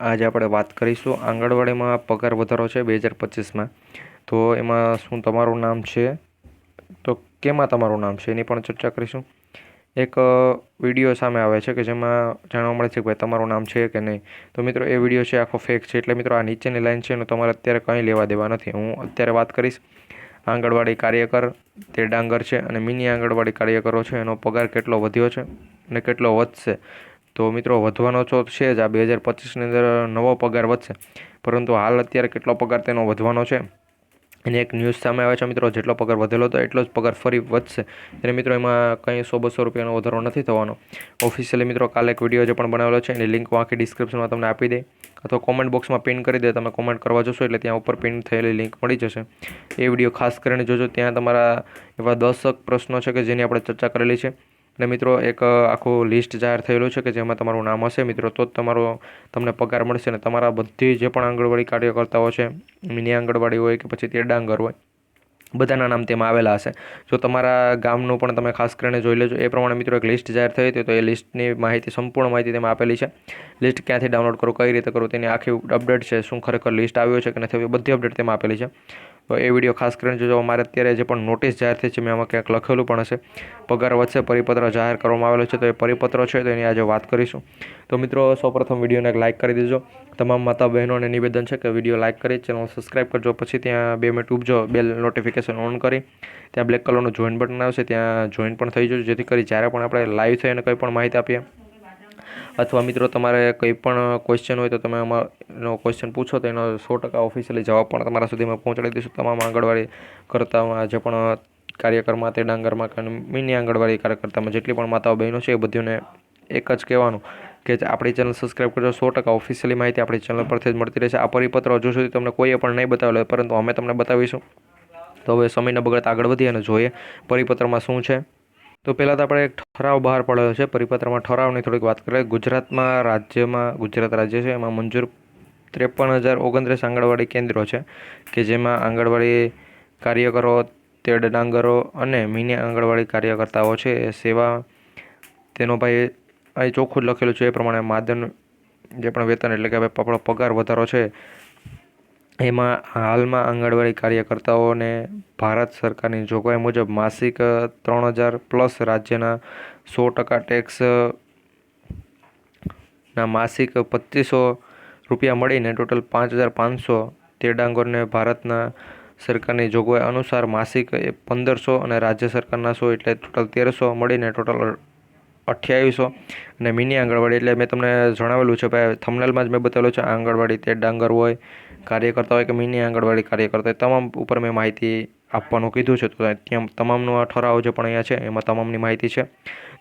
આજે આપણે વાત કરીશું. આંગણવાડીમાં પગાર વધારો છે બે હજાર પચીસમાં. તો એમાં શું તમારું નામ છે? તો કેમાં તમારું નામ છે? એની પણ ચર્ચા કરીશું. એક વીડિયો સામે આવે છે કે જેમાં જાણવા મળે છે કે ભાઈ તમારું નામ છે કે નહીં. તો મિત્રો, એ વીડિયો છે આખો ફેક છે. એટલે મિત્રો, આ નીચેની લાઈન છે એનું તમારે અત્યારે કંઈ લેવા દેવા નથી. હું અત્યારે વાત કરીશ આંગણવાડી કાર્યકર, તે ડાંગર છે અને મિની આંગણવાડી કાર્યકરો છે. એનો પગાર કેટલો વધ્યો છે અને કેટલો વધશે? તો મિત્રો, વધવાનો તો છે જ. આ બે હજાર પચીસની અંદર નવો પગાર વધશે. પરંતુ હાલ અત્યારે કેટલો પગાર તેનો વધવાનો છે? અને એક ન્યૂઝ સામે આવે છે મિત્રો, જેટલો પગાર વધેલો હતો એટલો જ પગાર ફરી વધશે. એટલે મિત્રો, એમાં કંઈ સો બસો રૂપિયાનો વધારો નથી થવાનો. ઓફિશિયલી મિત્રો, કાલે એક વીડિયો જે પણ બનાવેલો છે, એની લિંક હું આખી ડિસ્ક્રિપ્શનમાં તમને આપી દે. અથવા કોમેન્ટ બોક્સમાં પિન કરી દે, તમે કોમેન્ટ કરવા જશો એટલે ત્યાં ઉપર પિન થયેલી લિંક મળી જશે. એ વીડિયો ખાસ કરીને જોજો, ત્યાં તમારા એવા દસક પ્રશ્નો છે કે જેની આપણે ચર્ચા કરેલી છે. અને મિત્રો એક આખું લિસ્ટ જાહેર થયેલું છે કે જેમાં તમારું નામ હશે. મિત્રો, તો જ તમારો તમને પગાર મળશે અને તમારા બધી જે પણ આંગણવાડી કાર્યકર્તાઓ છે, મિની આંગણવાડી હોય કે પછી તે ડાંગર હોય, બધાના નામ તેમાં આવેલા હશે. જો તમારા ગામનું પણ તમે ખાસ કરીને જોઈ લેજો. એ પ્રમાણે મિત્રો એક લિસ્ટ જાહેર થઈ હતી, તો એ લિસ્ટની માહિતી, સંપૂર્ણ માહિતી તેમાં આપેલી છે. લિસ્ટ ક્યાંથી ડાઉનલોડ કરો, કઈ રીતે કરો, તેની આખી અપડેટ છે, શું ખરેખર લિસ્ટ આવ્યો છે કે નથી બધી અપડેટ તેમાં આપેલી છે. તો એ વીડિયો ખાસ કરીને જોજો, અમારે અત્યારે જે પણ નોટિસ જાહેર થઈ છે, મેં આમાં ક્યાંક લખેલું પણ હશે. પગાર વચ્ચે પરિપત્ર જાહેર કરવામાં આવેલો છે, તો એ પરિપત્ર છે, તો એની આજે વાત કરીશું. તો મિત્રો, સૌપ્રથમ વિડીયોને એક લાઇક કરી દેજો. તમામ માતા બહેનોને નિવેદન છે કે વીડિયો લાઇક કરી, ચેનલ સબસ્ક્રાઈબ કરજો, પછી ત્યાં બે મિનિટ ઉપજો બેલ નોટિફિકેશન ઓન કરી. ત્યાં બ્લેક કલરનું જોઈન બટન આવશે, ત્યાં જોઈન પણ થઈ જજો, જેથી કરી જ્યારે પણ આપણે લાઈવ થઈ અને કંઈ પણ માહિતી આપીએ. અથવા મિત્રો તમારે કંઈ પણ ક્વેશ્ચન હોય તો તમે અમારો ક્વેશ્ચન પૂછો તો એનો સો ટકા ઓફિશિયલી જવાબ પણ તમારા સુધીમાં પહોંચાડી દઈશું. તમામ આંગણવાડી કરતામાં જે પણ કાર્યકરમાં તે ડાંગરમાં મિની આંગણવાડી કાર્યકર્તામાં જેટલી પણ માતાઓ બહેનો છે એ બધીને એક જ કહેવાનું કે આપણી ચેનલ સબસ્ક્રાઈબ કરજો. સો ટકા ઓફિશિયલી માહિતી આપણી ચેનલ પરથી જ મળતી રહેશે. આ પરિપત્ર હજુ સુધી તમને કોઈએ પણ નહીં બતાવેલો પરંતુ અમે તમને બતાવીશું. તો હવે સમયના બગડતા આગળ વધીએ અને જોઈએ પરિપત્રમાં શું છે. તો પહેલાં તો આપણે એક ઠરાવ બહાર પડેલો છે. પરિપત્રમાં ઠરાવની થોડીક વાત કરીએ. ગુજરાતમાં રાજ્યમાં, ગુજરાત રાજ્ય છે, એમાં મંજૂર ત્રેપન હજાર ઓગણત્રીસ આંગણવાડી કેન્દ્રો છે, કે જેમાં આંગણવાડી કાર્યકરો, તેડ ડાંગરો અને મિની આંગણવાડી કાર્યકર્તાઓ છે. એ સેવા તેનો ભાઈ અહીં ચોખ્ખું જ લખેલું છે. એ પ્રમાણે માદન જે પણ વેતન એટલે કે ભાઈ આપણો પગાર વધારો છે એમાં હાલમાં આંગણવાડી કાર્યકર્તાઓને ભારત સરકારની જોગવાઈ મુજબ માસિક ત્રણ હજાર પ્લસ રાજ્યના સો ટકા ટેક્સ ના માસિક પચીસો રૂપિયા મળીને ટોટલ પાંચ હજાર પાંચસો તે ડાંગરને ભારતના સરકારની જોગવાઈ અનુસાર માસિક એ પંદરસો અને રાજ્ય સરકારના સો એટલે ટોટલ તેરસો મળીને ટોટલ અઠ્યાવીસો. અને મિની આંગણવાડી એટલે મેં તમને જણાવેલું છે, ભાઈ થમનેલમાં જ મેં બતાવેલું છે આંગણવાડી તે ડાંગર હોય કાર્યકર્તા હોય કે મિની આંગણવાડી કાર્યકર્તા તમામ ઉપર મેં માહિતી આપવાનું કીધું છે. તો ત્યાં તમામનો આ ઠરાવ જે પણ અહીંયા છે, એમાં તમામની માહિતી છે.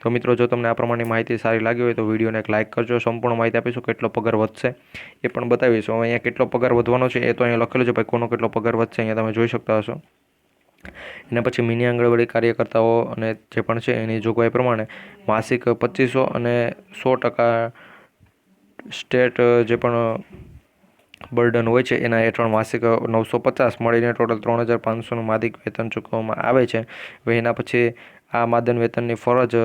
તો મિત્રો, જો તમને આ પ્રમાણે માહિતી સારી લાગી હોય તો વિડીયોને એક લાઇક કરજો. સંપૂર્ણ માહિતી આપીશું કેટલો પગાર વધશે એ પણ બતાવીશું. હવે અહીંયા કેટલો પગાર વધવાનો છે એ તો અહીંયા લખેલું છે, ભાઈ કોનો કેટલો પગાર વધશે અહીંયા તમે જોઈ શકતા હશો. એના પછી મિની આંગણવાડી કાર્યકર્તાઓ અને જે પણ છે એની જોગવાઈ પ્રમાણે માસિક પચીસો અને સો ટકા સ્ટેટ જે પણ બર્ડન હોય છે. એના હેઠળ માસિક નવસો પચાસ મળીને ટોટલ ત્રણ હજાર પાંચસોનું માદિક વેતન ચૂકવવામાં આવે છે. હવે એના પછી આ માદન વેતનની ફરજ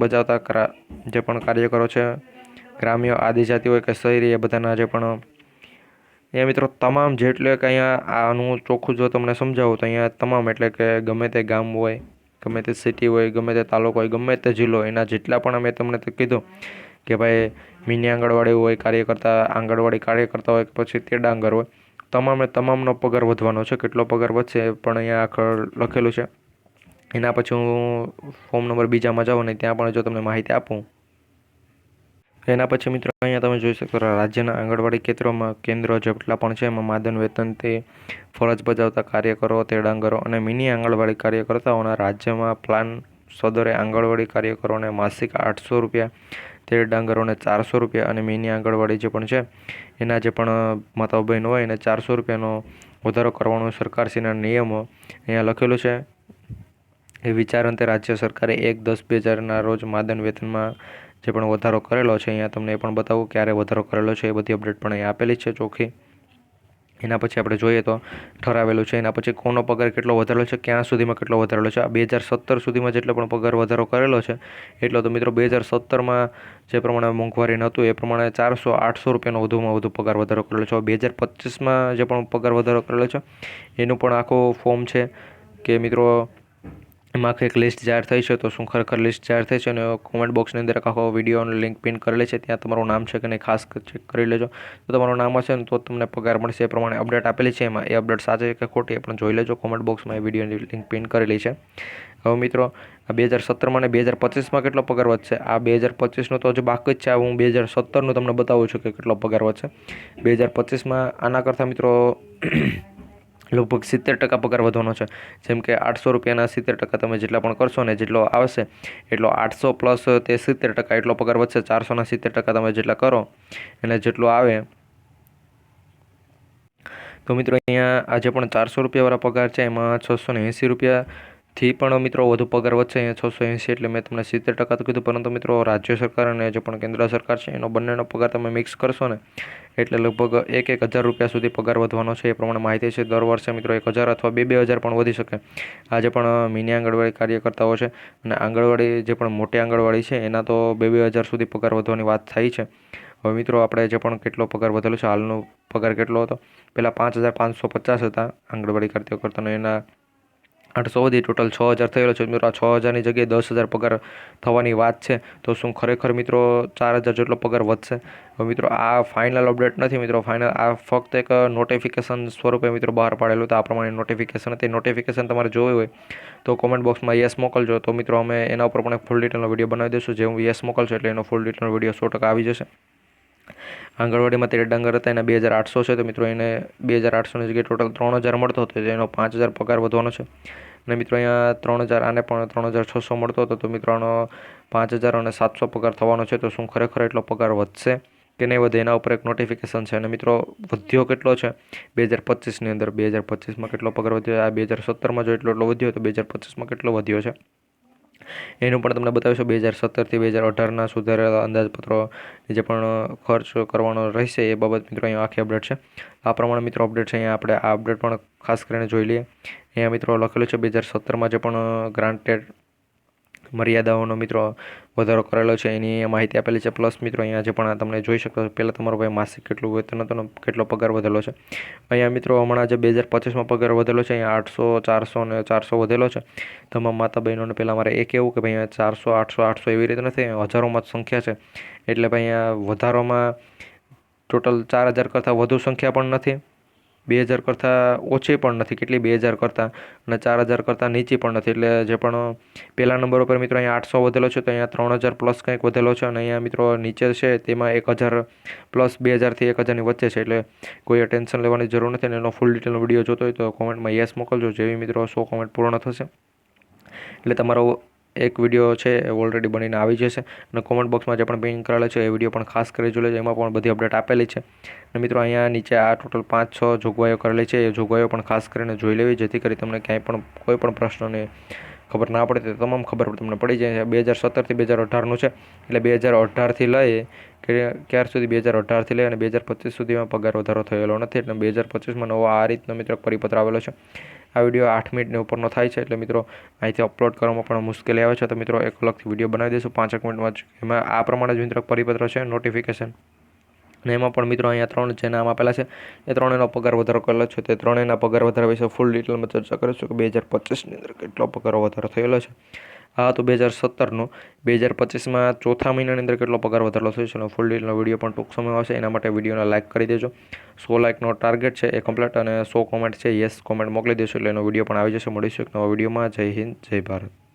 બજાવતા કરા જે પણ કાર્યકરો છે, ગ્રામ્ય આદિજાતિ હોય કે શહેરી, એ બધાના જે પણ એ મિત્રો તમામ જેટલે કે અહીંયા આનું ચોખ્ખું જો તમને સમજાવું તો અહીંયા તમામ એટલે કે ગમે તે ગામ હોય, ગમે તે સિટી હોય, ગમે તે તાલુકો હોય, ગમે તે જિલ્લો એના જેટલા પણ મેં તમને કીધું કે ભાઈ મિની આંગણવાડી હોય, કાર્યકર્તા, આંગણવાડી કાર્યકર્તા હોય કે પછી તે ડાંગર હોય, તમામે તમામનો પગાર વધવાનો છે. કેટલો પગાર વધશે પણ અહીંયા આગળ લખેલું છે. એના પછી હું ફોર્મ નંબર બીજામાં જાઉં ને ત્યાં પણ જો તમને માહિતી આપું. એના પછી મિત્રો અહીંયા તમે જોઈ શકો રાજ્યના આંગણવાડી કેન્દ્રોમાં કેન્દ્રો જેટલા પણ છે, એમાં માદન વેતન તે ફરજ બજાવતા કાર્યકરો, તે ડાંગરો અને મિની આંગણવાડી કાર્યકર્તાઓના રાજ્યમાં પ્લાન સદરે આંગણવાડી કાર્યકરોને માસિક આઠસો રૂપિયા તે ડાંગરોને ચારસો રૂપિયા અને મિની આંગણવાડી જે પણ છે, એના જે પણ માતાઓ બહેનો હોય એને ચારસો રૂપિયાનો વધારો કરવાનો સરકારશ્રીના નિયમો અહીંયા લખેલું છે. એ વિચાર અંતે રાજ્ય સરકારે એક દસ બે હજારના રોજ માદન વેતનમાં જે પણ વધારો કરેલો છે, અહીંયા તમને એ પણ બતાવું ક્યારે વધારો કરેલો છે, એ બધી અપડેટ પણ અહીંયા આપેલી છે ચોખ્ખી. એના પછી આપણે જોઈએ તો ઠરાવેલું છે, એના પછી કોનો પગાર કેટલો વધારેલો છે, ક્યાં સુધીમાં કેટલો વધારેલો છે, આ બે હજાર સત્તર સુધીમાં જેટલો પણ પગાર વધારો કરેલો છે. એટલો તો મિત્રો બે હજાર સત્તરમાં જે પ્રમાણે મોંઘવારી નહોતું એ પ્રમાણે ચારસો આઠસો રૂપિયાનો વધુમાં વધુ પગાર વધારો કરેલો છે. બે હજાર પચીસમાં જે પણ પગાર વધારો કરેલો છે, એનું પણ આખો ફોર્મ છે કે મિત્રો એમાં એક લિસ્ટ જાહેર થઈ છે, તો શું ખરેખર લિસ્ટ જાહેર થઈ છે અને કોમેન્ટ બોક્સની અંદર આખો વિડીયોનો લિંક પિન કરેલી છે, ત્યાં તમારું નામ છે કે નહીં ખાસ ચેક કરી લેજો. તો તમારું નામ હશે ને તો તમને પગાર મળશે, એ પ્રમાણે અપડેટ આપેલી છે, એમાં એ અપડેટ સાચી કે ખોટી એ પણ જોઈ લેજો કોમેન્ટ બોક્સમાં એ વિડીયોની લિંક પિન કરેલી છે. હવે મિત્રો, આ બે હજાર સત્તરમાં અને બે હજાર પચીસમાં કેટલો પગાર વધશે? આ બે હજાર પચીસનો તો હજુ બાકી જ છે હું બે હજાર સત્તરનું તમને બતાવું છું કે કેટલો પગાર વધશે. બે હજાર પચીસમાં આના કરતાં મિત્રો લગભગ સિત્તેર ટકા પગાર વધવાનો છે. જેમ કે આઠસો રૂપિયાના સિત્તેર ટકા તમે જેટલા પણ કરશો ને જેટલો આવશે, એટલો આઠસો પ્લસ તે સિત્તેર ટકા એટલો પગાર વધશે. ચારસોના સિત્તેર ટકા તમે જેટલા કરો એટલે જેટલો આવે. તો મિત્રો, અહીંયા આજે પણ ચારસો રૂપિયાવાળા પગાર છે. એમાં છસો ને એંસી રૂપિયા થી પણ મિત્રો વધુ પગાર વધશે, અહીંયા છસો એંસી એટલે મેં તમને સિત્તેર ટકા તો કીધું, પરંતુ મિત્રો રાજ્ય સરકાર અને જે પણ કેન્દ્ર સરકાર છે, એનો બંનેનો પગાર તમે મિક્સ કરશો ને, એટલે લગભગ એક એક હજાર રૂપિયા સુધી પગાર વધવાનો છે, એ પ્રમાણે માહિતી છે. દર વર્ષે મિત્રો એક હજાર અથવા બે બે હજાર પણ વધી શકે. આજે પણ મિની આંગણવાડી કાર્યકર્તાઓ છે અને આંગણવાડી જે પણ મોટી આંગણવાડી છે, એના તો બે બે હજાર સુધી પગાર વધવાની વાત થઈ છે. હવે મિત્રો આપણે જે પણ કેટલો પગાર વધેલો છે, હાલનો પગાર કેટલો હતો? પહેલાં પાંચ હજાર પાંચસો પચાસ હતા આંગણવાડી કાર્યકર્તાનો એના આઠસો વધી ટોટલ છ હજાર થયેલો છે. મિત્રો, આ છ હજારની જગ્યાએ દસ હજાર પગાર થવાની વાત છે. તો શું ખરેખર મિત્રો ચાર હજાર જેટલો પગાર વધશે? હવે મિત્રો, આ ફાઇનલ અપડેટ નથી મિત્રો. ફાઇનલ આ ફક્ત એક નોટિફિકેશન સ્વરૂપે મિત્રો બહાર પાડેલું તો આ પ્રમાણે નોટિફિકેશન હતી. નોટિફિકેશન તમારે જોયું હોય તો કોમેન્ટ બોક્સમાં યસ મોકલજો. તો મિત્રો, અમે એના ઉપર પણ એક ફૂલ ડિટેલનો વીડિયો બનાવી દઈશું. જે હું યસ મોકલશો એટલે એનો ફૂલ ડિટેલનો વીડિયો સો ટકા આવી જશે. આંગણવાડીમાં તેર ડાંગર હતા, એના બે હજાર આઠસો છે. તો મિત્રો એને બે હજાર આઠસોની જગ્યાએ ટોટલ ત્રણ હજાર મળતો હતો. એનો પાંચ હજાર પગાર વધવાનો છે. અને મિત્રો અહીંયા ત્રણ હજાર, આને પણ ત્રણ હજાર છસો મળતો હતો. તો મિત્રો પાંચ હજાર અને સાતસો પગાર થવાનો છે. તો શું ખરેખર એટલો પગાર વધશે કે નહીં વધે, એના ઉપર એક નોટિફિકેશન છે. અને મિત્રો વધ્યો કેટલો છે? બે હજાર પચીસની અંદર બે હજાર પચીસમાં કેટલો પગાર વધ્યો? આ બે હજાર સત્તરમાં જો એટલો એટલો વધ્યો તો બે હજાર પચીસમાં કેટલો વધ્યો છે? એનું પણ તમને બતાવીશું. બે હજાર સત્તરથી બે હજાર અઢારના સુધારેલા અંદાજપત્રો જે પણ ખર્ચ કરવાનો રહેશે એ બાબત મિત્રો અહીંયા આખી અપડેટ છે. આ પ્રમાણે મિત્રો અપડેટ છે, અહીંયા આપણે આ અપડેટ પણ ખાસ કરીને જોઈ લઈએ. અહીંયા મિત્રો લખેલું છે, બે હજાર સત્તરમાં જે પણ ગ્રાન્ટેડ મર્યાદાઓનો મિત્રો વધારો કરેલો છે, એની માહિતી આપેલી છે. પ્લસ મિત્રો અહીંયા જે પણ તમને જોઈ શકો પહેલાં તમારો ભાઈ માસિક કેટલું વેતન હતું કેટલો પગાર વધેલો છે. અહીંયા મિત્રો હમણાં જે બે હજાર પચીસમાં પગાર વધેલો છે, અહીંયા આઠસો, ચારસો ને ચારસો વધેલો છે. તમામ માતા બહેનોને પહેલાં મારે એ કહેવું કે ભાઈ, અહીંયા ચારસો, આઠસો આઠસો એવી રીતે નથી હજારોમાં જ સંખ્યા છે. એટલે ભાઈ અહીંયા વધારોમાં ટોટલ ચાર હજાર કરતાં વધુ સંખ્યા પણ નથી. બે હજાર કરતાં ઓછી પણ નથી, કેટલી? બે હજાર કરતાં અને ચાર હજાર કરતાં નીચી પણ નથી. એટલે જે પણ પહેલા નંબર ઉપર મિત્રો અહીંયા આઠસો વધેલો છે, તો અહીંયા ત્રણ હજાર પ્લસ કંઈક વધેલો છે અને અહીંયા મિત્રો નીચે છે, તેમાં એક હજાર પ્લસ બે હજારથી એક હજારની વચ્ચે છે. એટલે કોઈ ટેન્શન લેવાની જરૂર નથી અને એનો ફૂલ ડિટેલનો વીડિયો જોતો હોય તો કોમેન્ટમાં યસ મોકલજો, જેવી મિત્રો સો કોમેન્ટ પૂર્ણ થશે. એટલે તમારો એક વીડિયો છે, એ ઓલરેડી બનીને આવી જશે. અને કોમેન્ટ બોક્સમાં જે પણ પિન કરેલો છે, એ વીડિયો પણ ખાસ કરી જોઈ લેજો એમાં પણ બધી અપડેટ આપેલી છે. અને મિત્રો, અહીંયા નીચે આ ટોટલ પાંચ, છ જોગવાઈઓ કરેલી છે. એ જોગવાઈઓ પણ ખાસ કરીને જોઈ લેવી, જેથી કરી તમને ક્યાંય પણ કોઈ પણ પ્રશ્નને ખબર ના પડે. તો તમામ ખબર તમને પડી જાય. બે હજાર સત્તરથી બે હજાર અઢારનું છે. એટલે બે હજાર અઢારથી લઈ કે ક્યાર સુધી બે હજાર અઢારથી લઈ અને બે હજાર પચીસ સુધીમાં પગાર વધારો થયેલો નથી. એટલે બે હજાર પચીસમાં નવો આ રીતનો મિત્રો પરિપત્ર આવેલો છે. આ વીડિયો આઠ મિનિટની ઉપરનો થાય છે એટલે મિત્રો અહીંથી અપલોડ કરવામાં પણ મુશ્કેલી આવે છે. તો મિત્રો એક અલગથી વીડિયો બનાવી દઈશું. પાંચેક મિનિટમાં જ. એમાં આ પ્રમાણે જ મિત્રો પરિપત્ર છે નોટિફિકેશન અને એમાં પણ મિત્રો અહીંયા ત્રણ જે નામ આપેલા છે, એ ત્રણેયનો પગાર વધારો કરેલો છે. તે ત્રણેયના પગાર વધારા વિશે ફૂલ ડિટેલમાં ચર્ચા કરીશું કે બે હજાર પચીસની અંદર કેટલો પગાર વધારો થયેલો છે. આ હતો બે હજાર સત્તરનો. બે હજાર પચીસમાં ચોથા મહિનાની અંદર કેટલો પગાર વધારો થયો છે? ફૂલ ડિટેલનો વીડિયો પણ ટૂંક સમય આવશે. એના માટે વિડીયોને લાઇક કરી દેજો. સો લાઇકનો ટાર્ગેટ છે એ કમ્પ્લીટ અને સો કોમેન્ટ છે યસ કોમેન્ટ મોકલી દેશો. એટલે એનો વીડિયો પણ આવી જશે. મળીશું એક નવા વિડીયોમાં જય હિન્દ, જય ભારત.